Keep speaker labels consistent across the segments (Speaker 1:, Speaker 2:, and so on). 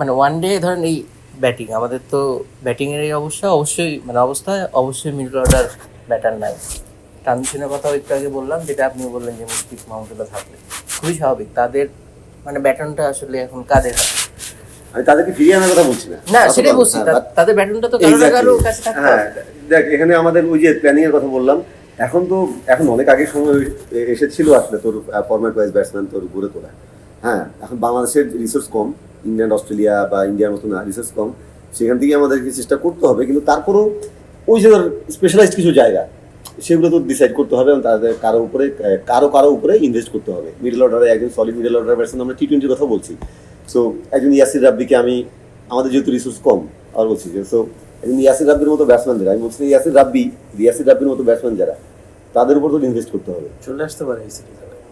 Speaker 1: মানে one day ধরেন এই ব্যাটিং আমাদের তো ব্যাটিংয়ের এই অবস্থা অবশ্যই মানে অবস্থায় অবশ্যই মিডল অর্ডার ব্যাটার নাই। ট্রানজিশনের কথা একটু আগে বললাম যেটা আপনি বললেন যে মুশফিক মাহমুদুল্লাহ থাকলে খুবই স্বাভাবিক তাদের মানে ব্যাটনটা আসলে এখন কাদের হাতে?
Speaker 2: আমি তাদেরকে ফিরিয়ে আনার কথা বলছি না।
Speaker 1: না সেটাই বলছি তাদের ব্যাটনটা তো
Speaker 2: কারও
Speaker 1: কারও কাছে থাকতে
Speaker 2: হ্যাঁ
Speaker 1: হবে।
Speaker 2: দেখ এখানে আমাদের ওই যে প্ল্যানিং এর কথা বললাম এখন তো এখন অনেক আগে সময় এসেছিল আসলে তোর ফরম্যাট ওয়াইজ ব্যাটসম্যান তোর গড়ে তোলা। হ্যাঁ এখন বাংলাদেশের রিসোর্স কম। ইংল্যান্ড অস্ট্রেলিয়া বা ইন্ডিয়ার মতো না রিসোর্স কম সেখান থেকে আমাদেরকে চেষ্টা করতে হবে। কিন্তু তারপরেও ওই যে স্পেশালাইজড কিছু জায়গা সেগুলো তো ডিসাইড করতে হবে এবং তাদের কারও উপরে কারও কারও উপরে ইনভেস্ট করতে হবে। মিডল অর্ডারে একজন সলিড মিডল অর্ডার ব্যাটসম্যান আমরা টি টোয়েন্টির কথা বলছি। সো একজন ইয়াসির রাব্বিকে আমি আমাদের যেহেতু রিসোর্স কম আর বলছি যে সো একজন ইয়াসির রাব্বির মতো ব্যাটসম্যান যারা আমি বলছি ইয়াসির রাব্বি ইয়াসির রাব্বির মতো ব্যাটসম্যান যারা তাদের উপর তো ইনভেস্ট করতে হবে।
Speaker 3: চলে আসতে পারে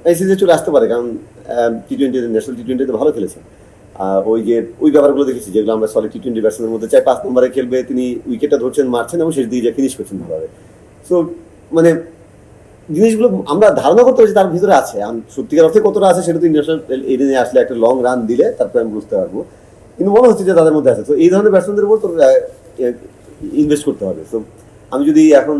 Speaker 3: এই সিরিজে
Speaker 2: চলে আসতে পারে কারণ টি টোয়েন্টিতে ন্যাশনাল টি টোয়েন্টিতে ভালো খেলেছেন আর ওই যে, ওই ব্যাপারগুলো দেখেছি, যেগুলো আমরা সলিড টি টোয়েন্টি ব্যাটসম্যানের মধ্যে চাই পাঁচ নম্বরে খেলবে, তিনি উইকেটটা ধরছেন, মারছেন এবং শেষ দিকে যা ফিনিশ করছেন ভালোভাবে সো মানে জিনিসগুলো আমরা ধারণা করতে পারছি তার ভিতরে আছে। সত্যিকার অর্থে কতটা আছে সেটা তো ইন্টারন্যাশনাল এরিনে আসলে একটা লং রান দিলে তারপরে আমি বুঝতে পারব। কিন্তু মনে হচ্ছে যে তাদের মধ্যে আছে। তো এই ধরনের ব্যাটসম্যানদের উপর তোর ইনভেস্ট করতে হবে। তো আমি যদি এখন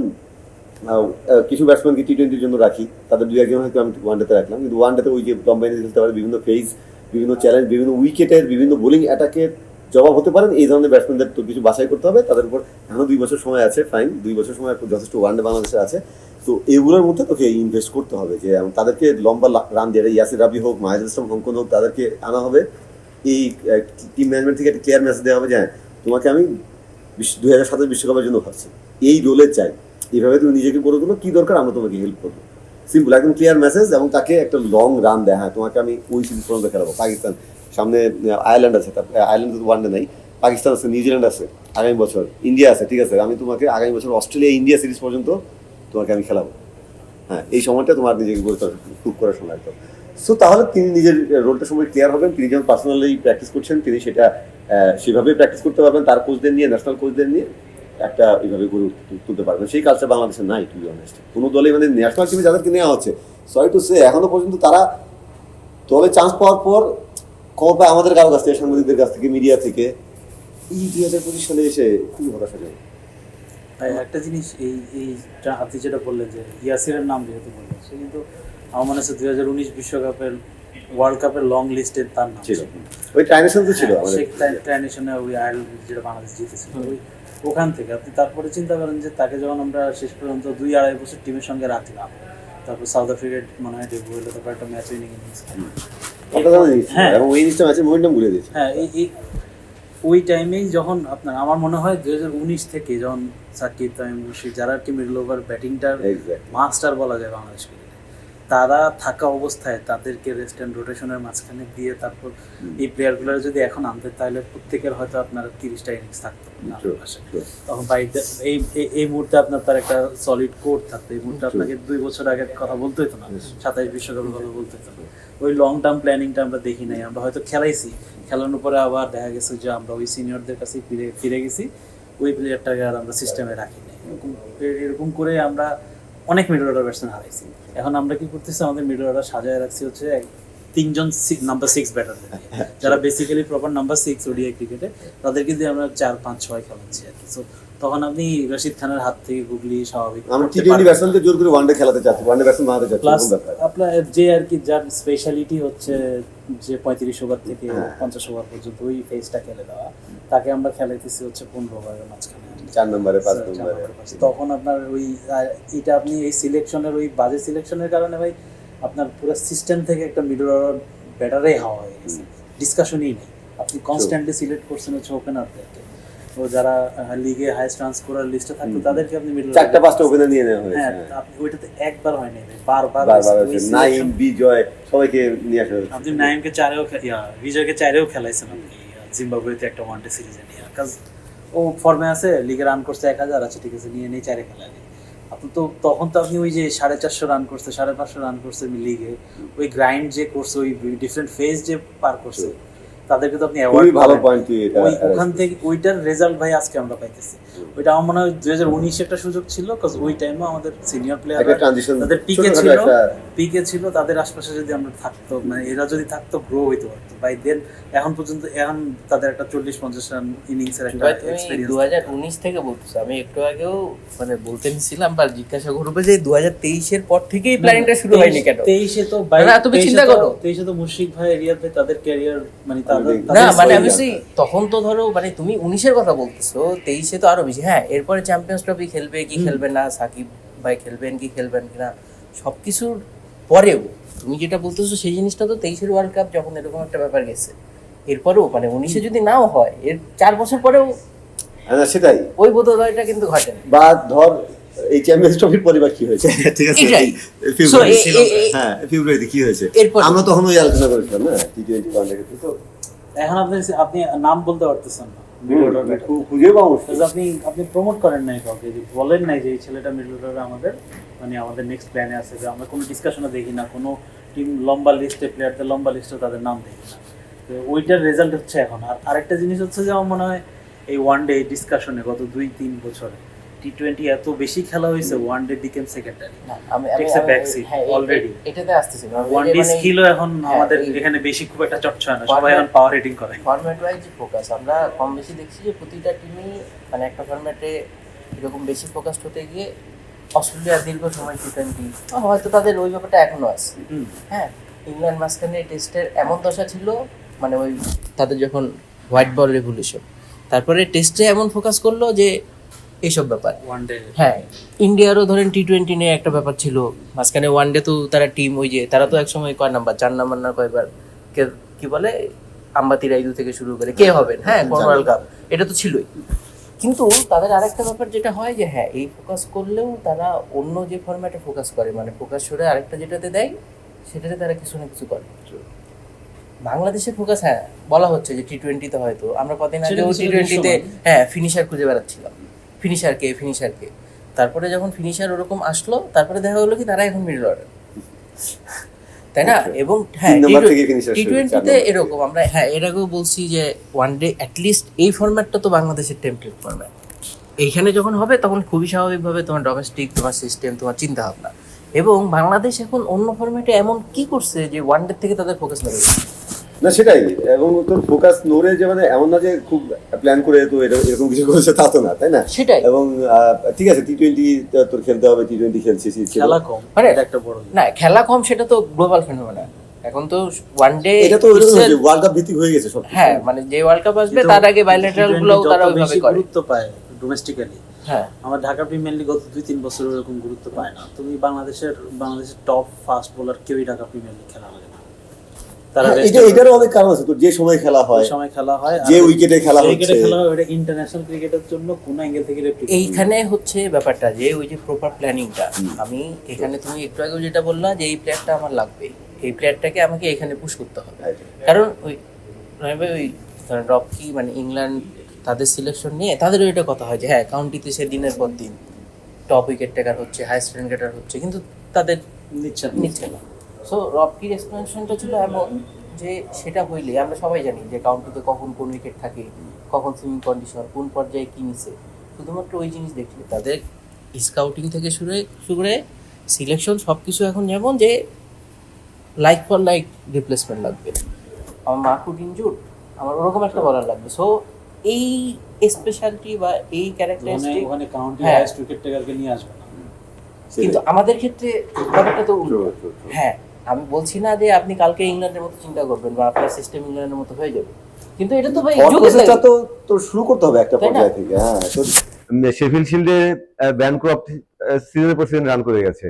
Speaker 2: কিছু ব্যাটসম্যানকে টি টোয়েন্টির জন্য রাখি, তাদের দুই, একজন হয়তো আমি ওয়ান ডেতে রাখলাম। কিন্তু ওয়ান ডেতে ওই যে লম্বা ইনিংস খেলতে পারে, বিভিন্ন ফেজ বিভিন্ন চ্যালেঞ্জ বিভিন্ন উইকেটের বিভিন্ন বোলিং অ্যাটাকের জবাব হতে পারেন এই ধরনের ব্যাটসম্যানদের তো কিছু বাছাই করতে হবে। তাদের উপর এখনও দুই বছর সময় আছে ফাইন দুই বছর সময় যথেষ্ট ওয়ানডে বাংলাদেশে আছে। তো এগুলোর মধ্যে তোকে ইনভেস্ট করতে হবে যে তাদেরকে লম্বা রান দিয়ে ইয়াসির রাবি হোক মাহিদুল ইসলাম হংকন হোক তাদেরকে আনা হবে। এই টিম ম্যানেজমেন্ট থেকে একটা ক্লিয়ার মেসেজ দেওয়া হবে যে হ্যাঁ, তোমাকে আমি দুই হাজার সাতাশ বিশ্বকাপের জন্য ভাবছি। এই রোলে চাই এইভাবে তুমি নিজেকে করে তোলো। কী দরকার আমরা তোমাকে হেল্প করব? সিম্পল একদম ক্লিয়ার মেসেজ এবং তাকে একটা লং রান দেয়। হ্যাঁ তোমাকে আমি ওই সিরিজ পর্যন্ত খেলাবো। পাকিস্তান সামনে আয়ারল্যান্ড আছে আয়ারল্যান্ড তো ওয়ানডে নাই। পাকিস্তান আছে নিউজিল্যান্ড আছে আগামী বছর। ইন্ডিয়া আছে ঠিক আছে। আমি তোমাকে আগামী বছর অস্ট্রেলিয়া ইন্ডিয়া সিরিজ পর্যন্ত তোমাকে আমি খেলাবো। হ্যাঁ এই সময়টা তোমার নিজেকে গড়ে খুব করার সময় একদম। সো তাহলে তিনি নিজের রোলটা সময় ক্লিয়ার হবেন। তিনি যখন পার্সোনালি প্র্যাকটিস করছেন তিনি সেটা আহ, সেভাবেই প্র্যাকটিস করতে পারবেন। তার কোচদের নিয়ে ন্যাশনাল কোচদের নিয়ে। একটা এইভাবে গড়ে তুলতে পারবেন সেই কালচার বাংলাদেশে নাই টু অনেস্ট কোনো দলে মানে ন্যাশনাল টিমে যাদেরকে নেওয়া হচ্ছে সরি টু সে এখনও পর্যন্ত তারা দলে চান্স পাওয়ার পর খবর পায় আমাদের কারও কাছ থেকে, সাংবাদিকদের কাছ থেকে মিডিয়া থেকে, এই দুই হাজার পঁচিশ সালে এসে খুবই হতাশাজনক
Speaker 3: একটা জিনিস, এই এই আপনি যেটা বললেন যে ইয়াসিরের নাম যেহেতু বললেন, সে কিন্তু আমার মনে হচ্ছে দুই হাজার উনিশ বিশ্বকাপের ওয়ার্ল্ড কাপের লং লিস্টে তার নাম
Speaker 2: ছিল। ওই ট্রাইনেশন তো ছিল আমাদের।
Speaker 3: সেই ট্রাইনেশনে ওই আয়ারল্যান্ড যেটা বাংলাদেশ জিতেছিল ওই ওখান থেকে। আপনি তারপরে চিন্তা করেন যে তাকে যখন আমরা শেষ পর্যন্ত দুই আড়াই বছর টিমের সঙ্গে রাখলাম তারপর সাউথ আফ্রিকার মনে হয় ডেবু হলো তারপর একটা ম্যাচ উইনিং ইনিংস। হ্যাঁ।
Speaker 2: এবং ওই জিনিসটা ম্যাচের মোমেন্টাম ঘুরে দিয়েছে।
Speaker 3: হ্যাঁ এই ওই টাইমেই যখন আপনার আমার মনে হয় দুই হাজার উনিশ থেকে যখন সাকিব তামিম মুশিদ যারা কি মিডল ওভার ব্যাটিংটার মাস্টার বলা যায় বাংলাদেশ ক্রিকেটে তারা থাকা অবস্থায় তাদেরকে রেস্ট অ্যান্ড রোটেশনের মাঝখানে দিয়ে তারপর এই প্লেয়ারগুলো যদি এখন আনতে তাহলে প্রত্যেকের হয়তো আপনার তিরিশটা ইনিংস থাকতো. তখন বাড়িতে এই মুহূর্তে আপনার তার একটা সলিড কোড থাকতো। এই মুহূর্তে আপনাকে দুই বছর আগে কথা বলতে হতো না। সাতাইশ বিশ্বকাপের কথা বলতে হতো না। ওই লং টার্ম প্ল্যানিংটা আমরা দেখি নাই। আমরা হয়তো খেলাইছি। খেলানোর পরে আবার দেখা গেছে যে আমরা ওই সিনিয়রদের কাছে ফিরে ফিরে গেছি। ওই প্লেয়ারটাকে আর আমরা সিস্টেমে রাখি নাই। এরকম এরকম করে আমরা অনেক মিডল অর্ডার ব্যাটসম্যান হারাইছি এখন আমরা কি করতেছি আমাদের মিডল অর্ডার সাজায় রাখছি হচ্ছে তিনজন নাম্বার সিক্স ব্যাটারদের যারা basically proper number six ODI ক্রিকেটে তাদেরকে দিয়ে আমরা চার পাঁচ ছয় খেলাচ্ছি আর কি So, তখন আপনি রশিদ খানের হাত থেকে গুগলি স্বাভাবিক
Speaker 2: আমরা টি টোয়েন্টি। ব্যাটসম্যানকে জোর করে ওয়ানডে খেলাতে চাচ্ছি ওয়ানডে ব্যাটসম্যান বানাতে চাচ্ছি
Speaker 3: প্লাস আপনার যে আর কি যার স্পেশালিটি হচ্ছে যে পঁয়ত্রিশ ওভার থেকে
Speaker 2: হ্যাঁ।
Speaker 3: পঞ্চাশ ওভার পর্যন্ত ওই ফেজটা খেলে দেওয়া তাকে আমরা খেলাইতেছি হচ্ছে পনেরো ওভারের মাঝখানে।
Speaker 2: চার নম্বরে পাঁচ নম্বরে।
Speaker 3: তখন আপনার ওই এটা আপনি এই সিলেকশনের ওই বাজে সিলেকশনের কারণে ভাই আপনার পুরো সিস্টেম থেকে একটা মিডল অর্ডার ব্যাটারে হাওয়া হয়ে গেছে। ডিসকাশনই নেই। আপনি কনস্ট্যান্টলি সিলেক্ট করছেন হচ্ছে ওপেনারদেরকে তো যারা লিগে হাইস্ট রান স্কোরার লিস্টে থাকতো তাদেরকে আপনি মিডল
Speaker 2: চারটা পাঁচটা ওপেনার নিয়ে নেওয়া হয়েছে
Speaker 3: হ্যাঁ
Speaker 2: হ্যাঁ।
Speaker 3: আপনি ওইটাতে একবার হয়নি ভাই, বারবার
Speaker 2: বারবার নাইম বিজয় সবাইকে নিয়ে আসা হয়েছে।
Speaker 3: আপনি নাইমকে চারেও খে- ইয়া, বিজয়কে চারেও খেলাইছেন আপনি। জিম্বাবুয়েতে একটা ওয়ানডে সিরিজে নিয়ে। কাজ ও ফর্মে আছে লিগে রান করছে এক হাজার আছে ঠিক আছে, নিয়ে নেই, চারে খেলা আপনি তো তখন তো আপনি ওই যে সাড়ে চারশো রান করছে, সাড়ে পাঁচশো রান করছে লিগে ওই গ্রাইন্ড যে করছে, ওই ডিফারেন্ট ফেজ যে পার করছে তাদেরকে তো আপনি অ্যাওয়ার্ড
Speaker 2: ভালো পয়েন্ট এটা
Speaker 3: ওই ওখান থেকে ওইটার রেজাল্ট ভাই আজকে আমরা পাইতেছি। ওইটা আমার মনে হয় দুই হাজার উনিশে একটা সুযোগ ছিল কাজ ওই টাইমে আমাদের সিনিয়র
Speaker 2: ট্রানজিশন
Speaker 3: তাদের পিকে ছিল। পিকে ছিল তাদের আশপাশে যদি আমরা থাকতো মানে এরা যদি থাকতো গ্রো হইতে পারতো। বাই দেন এখন পর্যন্ত এখন তাদের একটা চল্লিশ পঞ্চাশ রান ইনিংসের একটা
Speaker 1: দু হাজার উনিশ থেকে বলতেছো আমি একটু আগেও মানে বলতে নিছিলাম বা জিজ্ঞাসা করব যে দু হাজার তেইশের পর থেকেই প্ল্যানিংটা শুরু হয়নি কেন?
Speaker 3: তেইশে তো
Speaker 1: তুমি চিন্তা করো।
Speaker 3: তেইশে তো মুশফিক ভাই রিয়াদ ভাই তাদের ক্যারিয়ার মানে
Speaker 2: না,
Speaker 1: মানে আমি সেই তখন তো ধরো মানে তুমি উনিশের কথা বলতেছো তেইশে তো আরও বেশি হ্যাঁ এরপরে চ্যাম্পিয়ন্স ট্রফি খেলবে কি খেলবে না সাকিব ভাই খেলবেন কি খেলবেন কিনা সবকিছুর পরেও তুমি যেটা বলতেছো সেই জিনিসটা তো তেইশের ওয়ার্ল্ড কাপ যখন এরকম একটা ব্যাপার গেছে এরপরেও মানে উনিশে যদি নাও হয় এর চার বছর পরেও
Speaker 2: হ্যাঁ সেটাই।
Speaker 1: ওই বোধোদয়টা কিন্তু ঘটেনি
Speaker 2: বা ধর এই চ্যাম্পিয়ন্স ট্রফির পরিবার কি হয়েছে? ঠিক আছে। ফেব্রুয়ারি হ্যাঁ ফেব্রুয়ারিতে কি হয়েছে?
Speaker 1: এরপর-
Speaker 2: আমরা তখন ওই আলোচনা করেছিলাম না টি টোয়েন্টি ওয়ার্ল্ড তো
Speaker 3: এখন আপনি আপনি নাম বলতে পারতেছেন না
Speaker 2: খুঁজে পাবো।
Speaker 3: আপনি আপনি প্রমোট করেন নাই কাউকে বলেন নাই যে এই ছেলেটা মিডল অর্ডারে আমাদের মানে আমাদের নেক্সট প্ল্যানে আছে যে আমরা কোনো ডিসকাশনে দেখি না কোনো টিম লম্বা লিস্টে প্লেয়ারদের লম্বা লিস্টে তাদের নাম দেখি না। তো ওইটার রেজাল্ট হচ্ছে এখন। আর আরেকটা জিনিস হচ্ছে যে আমার মনে হয় এই ওয়ান ডে ডিসকাশনে গত দুই তিন বছরে টি টোয়েন্টি এত বেশি খেলা হয়েছে ওয়ান ডে বিকেম সেকেন্ডারি
Speaker 1: হ্যাঁ, এ- এটাতে আসতেছি।
Speaker 3: ওয়ান ডে স্কিলও এখন
Speaker 1: হ্যাঁ,
Speaker 3: আমাদের এখানে বেশি খুব একটা চর্চা হয় না সবাই এখন পাওয়ার হিটিং করে।
Speaker 1: ফরম্যাট ওয়াইজ ফোকাস আমরা কম বেশি দেখছি যে প্রতিটা টিমই মানে একটা ফরম্যাটে এরকম বেশি ফোকাসড হতে গিয়ে অস্ট্রেলিয়ার দীর্ঘ সময় টি টোয়েন্টি হয়তো তাদের ওই ব্যাপারটা এখনও আছে। হ্যাঁ ইংল্যান্ড মাঝখানে টেস্টের এমন দশা ছিল মানে ওই তাদের যখন হোয়াইট বল রেভলিউশন তারপরে টেস্টে এমন ফোকাস করল যে এইসব ব্যাপার।
Speaker 3: ওয়ান ডে
Speaker 1: হ্যাঁ ইন্ডিয়ারও ধরেন টি টোয়েন্টি নিয়ে একটা ব্যাপার ছিল। মাঝখানে ওয়ান ডে তো তারা টিম ওই যে তারা তো একসময় কয় নাম্বার চার নাম্বার না কয়বার কে কি বলে? আম্বাতি রাইদু থেকে শুরু করে কে হবেন হ্যাঁ ওয়ার্ল্ড কাপ এটা তো ছিলই। কিন্তু তাদের আরেকটা ব্যাপার যেটা হয় যে হ্যাঁ এই ফোকাস করলেও তারা অন্য যে ফরম্যাটে ফোকাস করে মানে ফোকাস সরে আরেকটা যেটাতে দেয় সেটাতে তারা কিছু না কিছু করে। বাংলাদেশের ফোকাস হ্যাঁ বলা হচ্ছে যে টি টোয়েন্টিতে হয়তো। আমরা কদিন
Speaker 3: আগে
Speaker 1: টি টোয়েন্টিতে। হ্যাঁ ফিনিশার খুঁজে বেড়াচ্ছিলাম। ফিনিশার কে ফিনিশার কে তারপরে যখন ফিনিশার ওরকম আসলো তারপরে দেখা হলো কি তারা এখন মিডল অর্ডার তাই না? এবং হ্যাঁ টি টোয়েন্টিতে এরকম। আমরা হ্যাঁ এর আগেও বলছি যে ওয়ান ডে অ্যাটলিস্ট এই ফরম্যাটটা তো বাংলাদেশের টেমপ্লেট ফরম্যাট এইখানে যখন হবে তখন খুবই স্বাভাবিকভাবে তোমার ডোমেস্টিক তোমার সিস্টেম তোমার চিন্তা ভাবনা এবং বাংলাদেশ এখন অন্য ফরম্যাটে এমন কি করছে যে ওয়ান ডে থেকে তাদের ফোকাস নেবে
Speaker 2: না সেটাই। এবং তোর ফোকাস নোরে যে মানে এমন না যে খুব প্ল্যান করে তো এরকম কিছু করেছে তা তো না তাই না?
Speaker 1: সেটাই।
Speaker 2: এবং ঠিক আছে টি টোয়েন্টি তোর খেলতে হবে টি টোয়েন্টি খেলছিস
Speaker 3: খেলা কম
Speaker 1: মানে-
Speaker 3: একটা বড়
Speaker 1: না খেলা কম সেটা তো গ্লোবাল ফেনোমেনা এখন তো ওয়ান ডে
Speaker 2: এটা তো ওয়ার্ল্ড কাপ ভিত্তিক হয়ে গেছে সব
Speaker 1: হ্যাঁ মানে যে ওয়ার্ল্ড কাপ আসবে তার আগে বাইলেটারালগুলো তারা ওইভাবে করে।
Speaker 3: গুরুত্ব পায় ডোমেস্টিক্যালি
Speaker 1: হ্যাঁ।
Speaker 3: আমার ঢাকা প্রিমিয়ার লিগ গত দুই তিন বছর এরকম গুরুত্ব পায় না। তুমি বাংলাদেশের বাংলাদেশের টপ ফাস্ট বোলার কেউই ঢাকা প্রিমিয়ার লিগ খেলা হয় না।
Speaker 2: এটা এটারও অনেক কারণ আছে। তোর যে সময় খেলা হয়
Speaker 3: সময় খেলা হয়
Speaker 2: যে উইকেটে খেলা
Speaker 3: উইকেটে
Speaker 2: হচ্ছে।
Speaker 3: খেলা হয় ওটা ইন্টারন্যাশনাল ক্রিকেটের জন্য কোন অ্যাঙ্গেল থেকে
Speaker 1: এইখানে হচ্ছে ব্যাপারটা যে ওই যে প্রপার প্ল্যানিংটা আমি এখানে তুমি একটু আগেও যেটা বললা যে এই প্লেয়ারটা আমার লাগবে। এই প্লেয়ারটাকে আমাকে এখানে পুশ করতে হবে। কারণ ওই রকি মানে ইংল্যান্ড তাদের সিলেকশন নিয়ে তাদেরও এটা কথা হয় যে হ্যাঁ কাউন্টিতে সে দিনের পর দিন। টপ উইকেট টেকার হচ্ছে হাইস্ট রান গেটার হচ্ছে কিন্তু তাদের
Speaker 3: নিচ্ছে
Speaker 1: নিচ্ছে না। সো রকির এক্সপ্লেনেশনটা ছিল এমন যে সেটা হইলে আমরা সবাই জানি যে কাউন্টিতে কখন কোন উইকেট থাকে কখন সুইমিং কন্ডিশন কোন পর্যায়ে কি নিছে। শুধুমাত্র ওই জিনিস দেখলে। তাদের স্কাউটিং থেকে শুরু শুরু করে সিলেকশন সব কিছু এখন যেমন যে লাইক ফর লাইক রিপ্লেসমেন্ট লাগবে। আমার মাহফুড ইনজুর আমার ওরকম একটা বলার লাগবে। সো এই স্পেশালিটি বা এই ক্যারেক্টারিস্টিক
Speaker 3: ওখানে কাউন্টি
Speaker 1: হ্যাঁ।
Speaker 3: হাইস্ট উইকেট টেকারকে নিয়ে আসবে
Speaker 1: কিন্তু আমাদের ক্ষেত্রে ব্যাপারটা তো. হ্যাঁ। আমি বলছি না যে আপনি কালকে ইংল্যান্ডের মতো চিন্তা করবেন বা আপনার সিস্টেম ইংল্যান্ডের মতো হয়ে যাবে। কিন্তু এটা তো ভাই যুগের
Speaker 2: process তো শুরু করতে হবে একটা? পর্যায় থেকে হ্যাঁ তোর শেফিল্ড শিল্ডে ব্যানক্রফট সিজনের পর সিজন রান করে গেছে।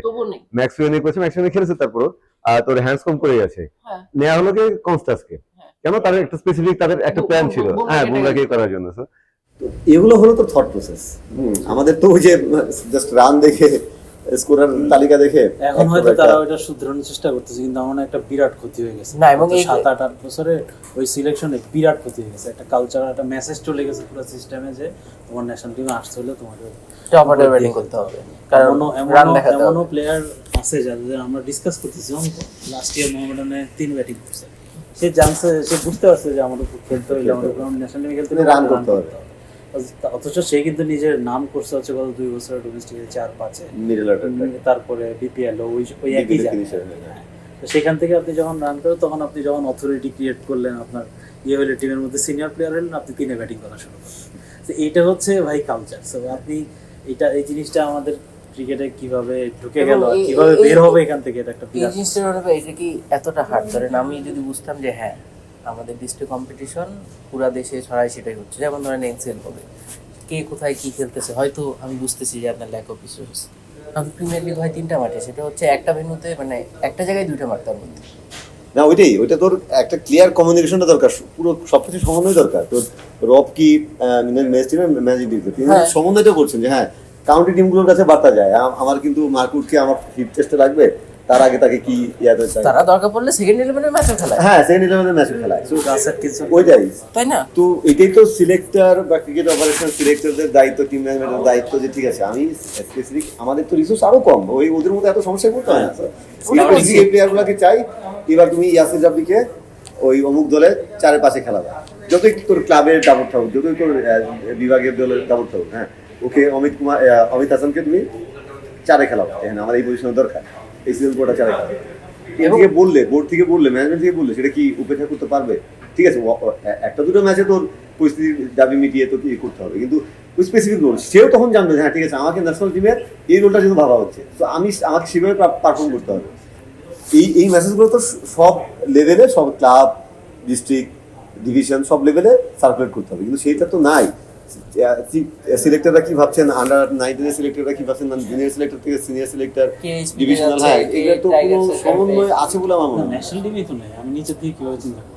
Speaker 2: ম্যাক্সওয়েনে করেছে ম্যাক্সওয়েনে খেলেছে তারপর আর তোর হ্যান্ডসকম করে গেছে।
Speaker 1: হ্যাঁ।
Speaker 2: নেওয়া হলো কি কনস্টাসকে
Speaker 1: হ্যাঁ।
Speaker 2: কেন? তাদের একটা স্পেসিফিক তাদের একটা প্ল্যান ছিল। হ্যাঁ
Speaker 1: বুমরাকে
Speaker 2: করার জন্য তো এগুলো হলো তো থট প্রসেস আমাদের তো ওই যে জাস্ট রান দেখে স্কোরার তালিকা দেখে
Speaker 3: এখন হয়তো তারা ওইটা শুধরানোর চেষ্টা করতেছে কিন্তু আমার একটা বিরাট ক্ষতি হয়ে গেছে।
Speaker 1: না, এবং
Speaker 3: সাত আট আট বছরে ওই সিলেকশনে বিরাট ক্ষতি হয়ে গেছে। একটা কালচার একটা মেসেজ চলে গেছে পুরো সিস্টেমে যে তোমার ন্যাশনাল টিমে আসতে হলে তোমাকে
Speaker 1: টপ অর্ডার ব্যাটিং করতে হবে। কারণ
Speaker 3: এমনও
Speaker 1: রান
Speaker 3: এমনও প্লেয়ার আছে যাদের আমরা ডিসকাস করতেছি লাস্ট ইয়ার মোহামেডানে তিন ব্যাটিং করছে। সে জানছে সে বুঝতে পারছে যে আমাদের খেলতে হইলে আমাদের ন্যাশনাল টিমে খেলতে হলে
Speaker 2: রান করতে হবে।
Speaker 3: অথচ সে কিন্তু নিজের নাম করছে হচ্ছে গত দুই বছর ডোমেস্টিক চার পাঁচে। তারপরে বিপিএল ওই ওই একই জায়গায়। তো সেখান থেকে আপনি যখন রান করেন তখন আপনি যখন অথরিটি ক্রিয়েট করলেন আপনার ইয়ে হলে টিমের মধ্যে সিনিয়র প্লেয়ার হলেন আপনি তিনে ব্যাটিং করা শুরু করলেন। তো এইটা হচ্ছে ভাই কালচার সো আপনি এটা এই জিনিসটা আমাদের ক্রিকেটে কীভাবে ঢুকে গেল কীভাবে বের হবে এখান থেকে এটা একটা
Speaker 1: এই জিনিসটা এটা কি এতটা হার্ড ধরেন? আমি যদি বুঝতাম যে হ্যাঁ আমাদের ডিস্ট্রিক্ট কম্পিটিশন পুরা দেশে ছড়াই সেটাই হচ্ছে। যেমন ধরেন এনসিএল হবে। কে কোথায় কি খেলতেছে? হয়তো আমি বুঝতেছি যে আপনার ল্যাক অফ রিসোর্স আমি প্রিমিয়ার লিগ হয় তিনটা মাঠে। সেটা হচ্ছে একটা ভেন্যুতে মানে একটা জায়গায় দুইটা মাঠ তার মধ্যে।
Speaker 2: না ওইটাই। ওইটা তোর একটা ক্লিয়ার কমিউনিকেশনটা দরকার। পুরো সবকিছু সমন্বয় দরকার। তোর রব কি ম্যাজিক ডিউটি তিনি
Speaker 1: হ্যাঁ।
Speaker 2: সমন্বয়টা করছেন যে হ্যাঁ কাউন্টি টিমগুলোর কাছে বার্তা যায়। আমার কিন্তু মার্কুটকে আমার ফিফ টেস্টে লাগবে? তার আগে তাকে কি ইয়াতে চাই
Speaker 1: তারা দরকার পড়লে সেকেন্ড ইলেভেনের ম্যাচও খেলায়।
Speaker 2: হ্যাঁ সেকেন্ড ইলেভেনের ম্যাচ খেলায়। ওইটাই
Speaker 1: তাই না?
Speaker 2: তো এটাই তো সিলেক্টর বা ক্রিকেট অপারেশন সিলেক্টরদের দায়িত্ব টিম ম্যানেজমেন্টের দায়িত্ব যে ঠিক আছে আমি স্পেসিফিক আমাদের তো রিসোর্স আরও কম। ওই ওদের মধ্যে এত সমস্যা করতে হয় না এই প্লেয়ারগুলোকে চাই এবার তুমি ইয়াসির রাব্বিকে ওই অমুক দলে চারে পাশে খেলাবে। যতই তোর ক্লাবের দাবর থাকুক যতই তোর বিভাগের দলের দাবর থাকুক হ্যাঁ। ওকে অমিত কুমার আহ, অমিত হাসানকে তুমি চারে খেলাও এখানে আমার এই পজিশনের দরকার। এই সিজন কোটা চারে খেলাও বললে বোর্ড থেকে বললে ম্যানেজমেন্ট থেকে বললে সেটা কি উপেক্ষা করতে পারবে? ঠিক আছে একটা দুটো ম্যাচে তোর পরিস্থিতির দাবি মিটিয়ে তো কি করতে হবে। কিন্তু স্পেসিফিক রোল সেও তখন জানবে হ্যাঁ ঠিক আছে আমাকে ন্যাশনাল টিমের এই রোলটা যেহেতু ভাবা হচ্ছে তো আমি আমাকে সেভাবে পারফর্ম করতে হবে। এই এই মেসেজগুলো তো সব লেভেলে সব ক্লাব ডিস্ট্রিক্ট ডিভিশন সব লেভেলে সার্কুলেট করতে হবে। কিন্তু সেইটা তো নাই। সিলেক্টররা কি ভাবছেন? আন্ডার নাইনটিনের সিলেক্টররা কি ভাবছেন? জুনিয়র সিলেক্টর থেকে সিনিয়র সিলেক্টর ডিভিশনাল হ্যাঁ এগুলো তো কোনো সমন্বয় আছে বলে আমার মনে হয়।
Speaker 3: ন্যাশনাল টিমই তো নেই আমি নিচে থেকে কীভাবে চিন্তা করব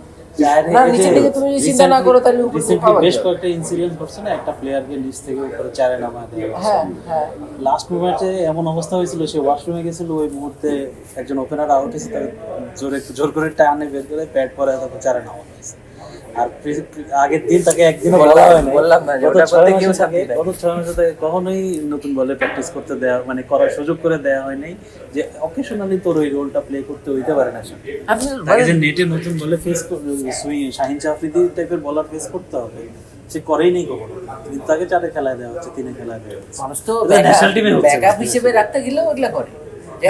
Speaker 1: না, নিচে থেকে তুমি চিন্তা না করো, তাহলে উপরে পাওয়া
Speaker 3: বেশ কয়েকটা ইনসিডেন্ট ঘটছে না একটা প্লেয়ারকে নিচ থেকে উপরে চারে নামা দেওয়া
Speaker 1: হ্যাঁ হ্যাঁ।
Speaker 3: লাস্ট এমন অবস্থা হয়েছিল সে ওয়াশরুমে গেছিল ওই মুহূর্তে একজন ওপেনার আউট হয়েছে জোরে জোর করে টানে বের করে প্যাড পরে চারে নামা হয়েছে। আর আগের দিন তাকে একদিনও বলা হয় না
Speaker 1: বললাম না
Speaker 3: গত ছয়
Speaker 1: কেউ
Speaker 3: গত ছয় মাসে তাকে কখনোই নতুন বলে প্র্যাকটিস করতে দেওয়া মানে করার সুযোগ করে দেওয়া হয় নাই যে অকেশনালি তোর ওই রোলটা প্লে করতে হইতে পারে না। তাকে যে নেটে নতুন বলে ফেস সুইং শাহিন চাফরিদি টাইপের বলার ফেস করতে হবে সে করেই নেই কখনো। কিন্তু তাকে চারে খেলায় দেওয়া হচ্ছে তিনে খেলায় দেওয়া হচ্ছে।
Speaker 1: মানুষ তো
Speaker 3: এ হচ্ছে।
Speaker 1: ব্যাকআপ হিসেবে রাখতে গেলেও ওগুলা করে।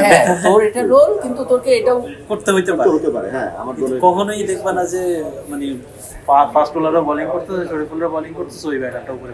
Speaker 1: হ্যাঁ তোর এটা রোল কিন্তু তোকে এটাও
Speaker 3: করতে হইতে পারে।
Speaker 2: হ্যাঁ আমার
Speaker 3: কখনোই দেখবা না যে মানে ফাস্ট বোলাররা বোলিং করতেছে শরীফুলরা বোলিং করতেছে ওই ব্যাটারটা উপরে